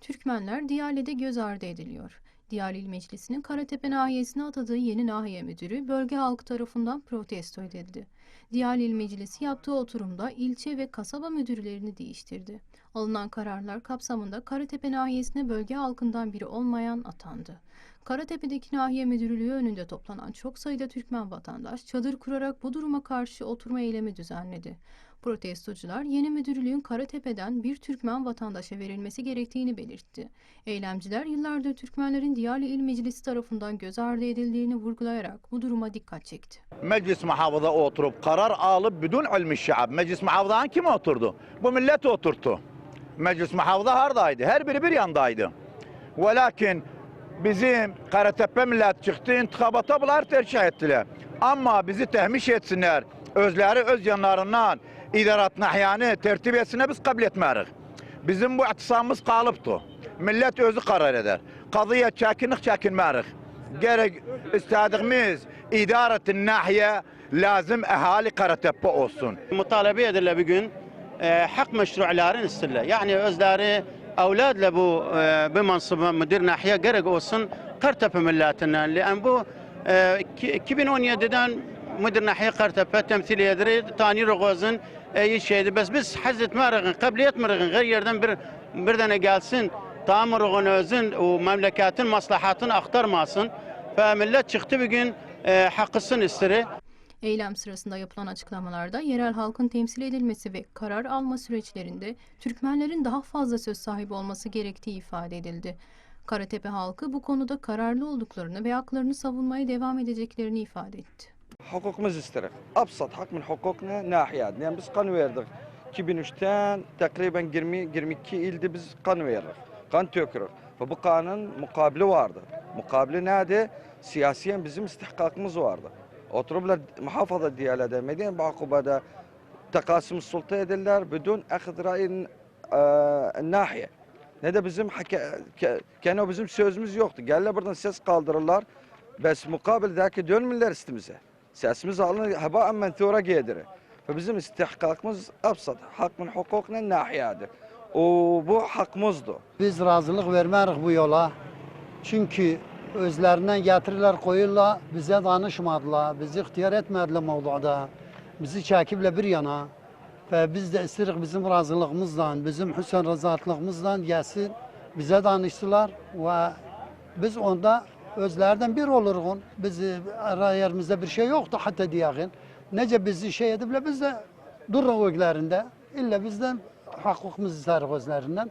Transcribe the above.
Türkmenler Diyale'de göz ardı ediliyor. Diyale İl Meclisi'nin Karatepe nahiyesine atadığı yeni nahiye müdürü bölge halkı tarafından protesto edildi. Diyale İl Meclisi yaptığı oturumda ilçe ve kasaba müdürlerini değiştirdi. Alınan kararlar kapsamında Karatepe nahiyesine bölge halkından biri olmayan atandı. Karatepe'deki nahiye müdürlüğü önünde toplanan çok sayıda Türkmen vatandaş çadır kurarak bu duruma karşı oturma eylemi düzenledi. Protestocular yeni müdürlüğün Karatepe'den bir Türkmen vatandaşa verilmesi gerektiğini belirtti. Eylemciler yıllardır Türkmenlerin Diyali İl Meclisi tarafından göz ardı edildiğini vurgulayarak bu duruma dikkat çekti. Meclis muhafıza oturup karar alıp bidun ilmi şiab. Meclis muhafızan kim oturdu? Bu millet oturttu. Meclis muhafıza hardaydı. Her biri bir yandaydı. Ve bizim Karatepe millet çıktı intikabata bunlar tercih ettiler. Ama bizi tehmiş etsinler. Özleri öz yanlarından idarat nahyanı tertip etsinler biz kabul etmeyiz. Bizim bu itisamımız kalıptı. Millet özü karar eder. Kadıya çekinik çekinmeyiz. Gerek istediğimiz idaretin nahiye lazım ehali Karatepe olsun. mutalebe edilir bir gün e, hak meşru'ların isterler. Yani özleri evladla bu e, bir mansıba müdür nahiye gerek olsun Kartepe milletinden. Lan bu e, ki- 2017'den müdür nahiye Kartepe temsil eder. Tani Rogoz'un e, iyi şeydi. Bes biz hazret marığın, kabiliyet marığın her yerden bir bir tane gelsin. Tamir özün o memleketin maslahatını aktarmasın. Ve millet çıktı bir gün e, hakkısını isteri. Eylem sırasında yapılan açıklamalarda yerel halkın temsil edilmesi ve karar alma süreçlerinde Türkmenlerin daha fazla söz sahibi olması gerektiği ifade edildi. Karatepe halkı bu konuda kararlı olduklarını ve haklarını savunmaya devam edeceklerini ifade etti. Hukukımız isterik. Absat hak min hukukuna nahiyad. Yani biz kan verdik. 2003'ten takriben 20-22 ilde biz kan verdik. Kan tökürük. Ve bu kanın mukabili vardı. Mukabili nerede? Siyasiyen bizim istihkakımız vardı. Oturuplar muhafaza diyalede, medine bakubada takasım sulta ederler. Bidun akhd ra'yin nahiye. Ne de bizim hake- ke- kendi bizim sözümüz yoktu. Geldiler buradan ses kaldırırlar. Bes mukabildeki dönmürler üstümüze. Sesimiz alınır, heba mentura gelir. Ve bizim istihkakımız absat. Hak min hukukuna nahiyadır. O bu hakkımızdı. Biz razılık vermeyiz bu yola. Çünkü özlerinden getirirler koyurlar, bize danışmadılar, bizi ihtiyar etmediler mevzuda. Bizi çekiple bir yana. Ve biz de istedik bizim razılığımızdan, bizim hüsn rızaatlığımızdan gelsin. Bize danıştılar ve biz onda özlerden bir oluruz. Biz yerimizde bir şey yoktu hatta diyelim. Nece bizi şey edip biz de dururuz. İlla bizden hakkımızı isteriz özlerinden.